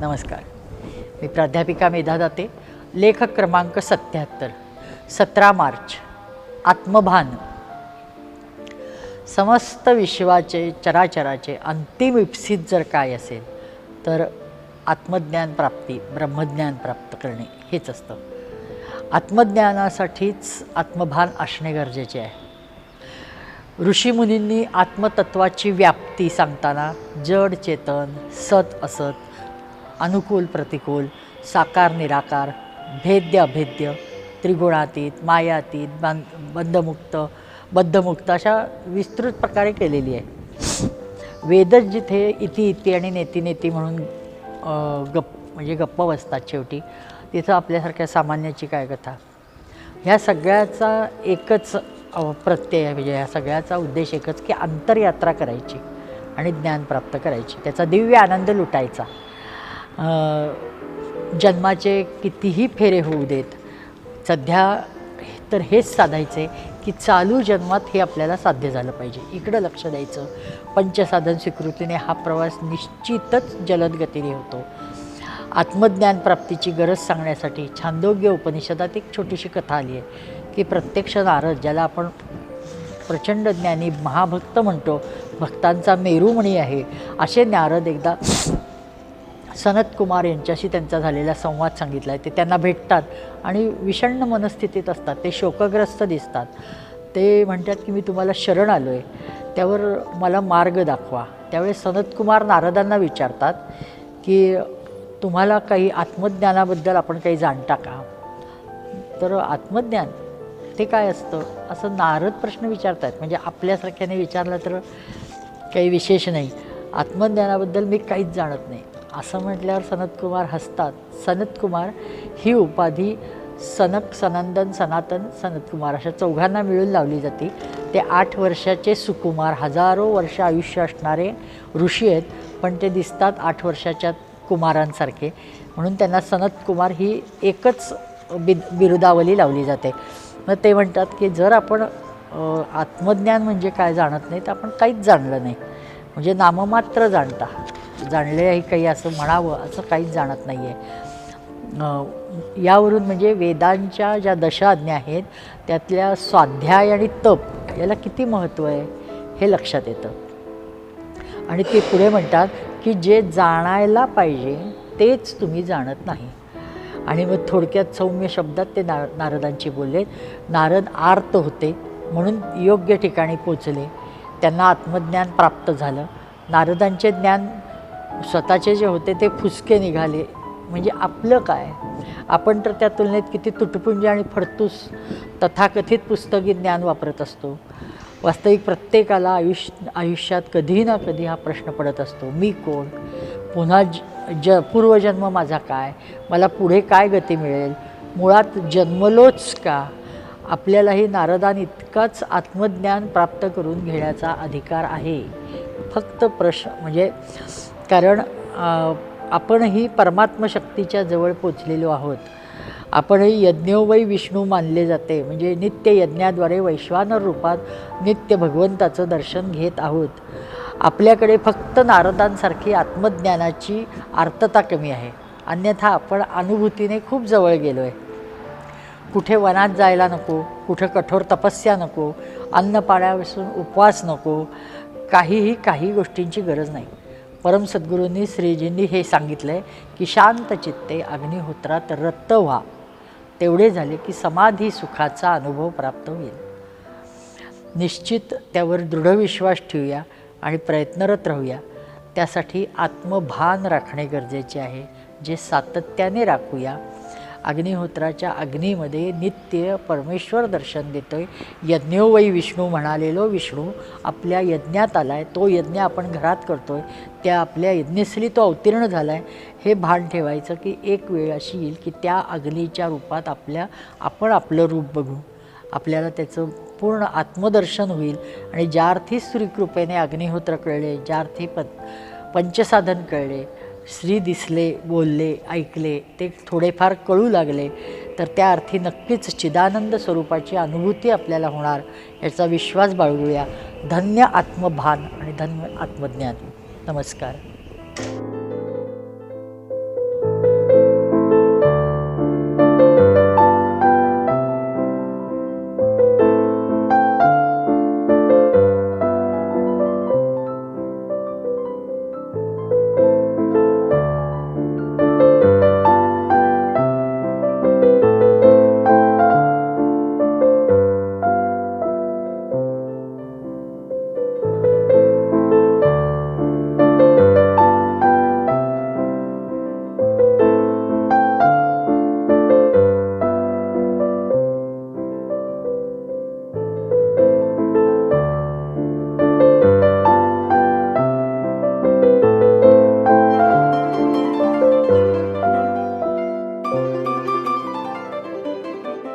नमस्कार. मी प्राध्यापिका मेधा दाते लेखक क्रमांक सत्याहत्तर सतरा मार्च आत्मभान. समस्त विश्वाचे चराचराचे अंतिम इप्सित जर काय असेल तर आत्मज्ञान प्राप्ती ब्रह्मज्ञान प्राप्त करणे हेच असतं. आत्मज्ञानासाठीच आत्मभान असणे गरजेचे आहे. ऋषीमुनींनी आत्मतत्वाची व्याप्ती सांगताना जड चेतन सत असत अनुकूल प्रतिकूल साकार निराकार भेद्य अभेद्य त्रिगुणातीत मायातीत बंद बंधमुक्त बद्धमुक्त अशा विस्तृत प्रकारे केलेली आहे. वेदच जिथे इति इति आणि नेती नेती म्हणून गप्प गप म्हणजे गप्प बसतात शेवटी तिथं आपल्यासारख्या सामान्याची काय कथा? ह्या सगळ्याचा एकच प्रत्यय आहे म्हणजे ह्या सगळ्याचा उद्देश एकच की अंतरयात्रा करायची आणि ज्ञान प्राप्त करायची. त्याचा दिव्य आनंद लुटायचा. जन्माचे कितीही फेरे होऊ देत सध्या तर हेच साधायचे की चालू जन्मात हे आपल्याला साध्य झालं पाहिजे. इकडं लक्ष द्यायचं. पंचसाधन स्वीकृतीने हा प्रवास निश्चितच जलद गतीने होतो. आत्मज्ञान प्राप्तीची गरज सांगण्यासाठी छांदोग्य उपनिषदात एक छोटीशी कथा आली आहे की प्रत्यक्ष नारद ज्याला आपण प्रचंड ज्ञानी महाभक्त म्हणतो भक्तांचा मेरुमणी आहे असे नारद एकदा सनत कुमार यांच्याशी त्यांचा झालेला संवाद सांगितला आहे ते त्यांना भेटतात आणि विषण्ण मनस्थितीत असतात. ते शोकग्रस्त दिसतात. ते म्हणतात की मी तुम्हाला शरण आलो आहे त्यावर मला मार्ग दाखवा. त्यावेळेस सनतकुमार नारदांना विचारतात की तुम्हाला काही आत्मज्ञानाबद्दल आपण काही जाणता का? तर आत्मज्ञान ते काय असतं? असं नारद प्रश्न विचारतात. म्हणजे आपल्यासारख्याने विचारलं तर काही विशेष नाही. आत्मज्ञानाबद्दल मी काहीच जाणत नाही. असं म्हटल्यावर सनतकुमार हसतात. सनतकुमार ही उपाधी सनक सनंदन सनातन सनतकुमार अशा चौघांना मिळून लावली जाते. ते आठ वर्षाचे सुकुमार हजारो वर्ष आयुष्य असणारे ऋषी आहेत पण ते दिसतात आठ वर्षाच्या कुमारांसारखे. म्हणून त्यांना सनतकुमार ही एकच बि बिरुदावली लावली जाते. मग ते म्हणतात की जर आपण आत्मज्ञान म्हणजे काय जाणत नाही तर आपण काहीच जाणलं नाही. म्हणजे नाममात्र जाणता. जाणले काही असं म्हणावं असं काहीच जाणत नाही आहे यावरून म्हणजे वेदांच्या ज्या दशाज्ञा आहेत त्यातल्या स्वाध्याय आणि तप याला किती महत्त्व आहे हे लक्षात येतं. आणि ते पुढे म्हणतात की जे जाणायला पाहिजे तेच तुम्ही जाणत नाही. आणि मग थोडक्यात सौम्य शब्दात ते ना नारदांची बोलले नारद आर्त होते म्हणून योग्य ठिकाणी पोचले. त्यांना आत्मज्ञान प्राप्त झालं. नारदांचे ज्ञान स्वतःचे जे होते ते फुसके निघाले. म्हणजे आपलं काय? आपण तर त्या तुलनेत किती तुटपुंजी आणि फडतूस तथाकथित पुस्तकी ज्ञान वापरत असतो. वास्तविक प्रत्येकाला आयुष्य आयुष्यात कधी ना कधी हा प्रश्न पडत असतो. मी कोण? पुन्हा ज ज पूर्वजन्म माझा काय? मला पुढे काय गती मिळेल? मुळात जन्मलोच का? आपल्यालाही नारदान इतकाच आत्मज्ञान प्राप्त करून घेण्याचा अधिकार आहे. फक्त प्रश्न म्हणजे कारण आपणही परमात्मशक्तीच्या जवळ पोचलेलो आहोत. आपणही यज्ञोवै विष्णू मानले जाते. म्हणजे नित्य यज्ञाद्वारे वैश्वानर रूपात नित्य भगवंताचं दर्शन घेत आहोत. आपल्याकडे फक्त नारदांसारखी आत्मज्ञानाची आर्तता कमी आहे. अन्यथा आपण अनुभूतीने खूप जवळ गेलो आहे कुठे वनात जायला नको कुठं कठोर तपस्या नको अन्न पाण्यापासून उपवास नको काहीही काही गोष्टींची गरज नाही. परम सद्गुरूंनी श्रीजींनी हे सांगितलं आहे की शांत चित्ते अग्निहोत्रात रत्त व्हा. तेवढे झाले की समाधी सुखाचा अनुभव प्राप्त होईल. निश्चित त्यावर दृढ विश्वास ठेवूया आणि प्रयत्नरत राहूया. त्यासाठी आत्मभान राखणे गरजेचे आहे. जे सातत्याने राखूया अग्निहोत्राच्या अग्नीमध्ये नित्य परमेश्वर दर्शन देतो आहे यज्ञोवै विष्णू म्हणालेलो विष्णू आपल्या यज्ञात आला आहे तो यज्ञ आपण घरात करतो आहे त्या आपल्या यज्ञस्थली तो अवतीर्ण झाला आहे हे भान ठेवायचं की एक वेळ अशी येईल की त्या अग्नीच्या रूपात आपल्या आपण आपलं रूप बघू. आपल्याला त्याचं पूर्ण आत्मदर्शन होईल. आणि ज्या अर्थी श्रीकृपेने अग्निहोत्र कळले ज्या अर्थी प पंचसाधन कळले श्री दिसले बोलले ऐकले ते थोडेफार कळू लागले. तर त्या अर्थी नक्कीच चिदानंद स्वरूपाची अनुभूती आपल्याला होणार याचा विश्वास बाळगूया. धन्य आत्मभान आणि धन्य आत्मज्ञान. नमस्कार.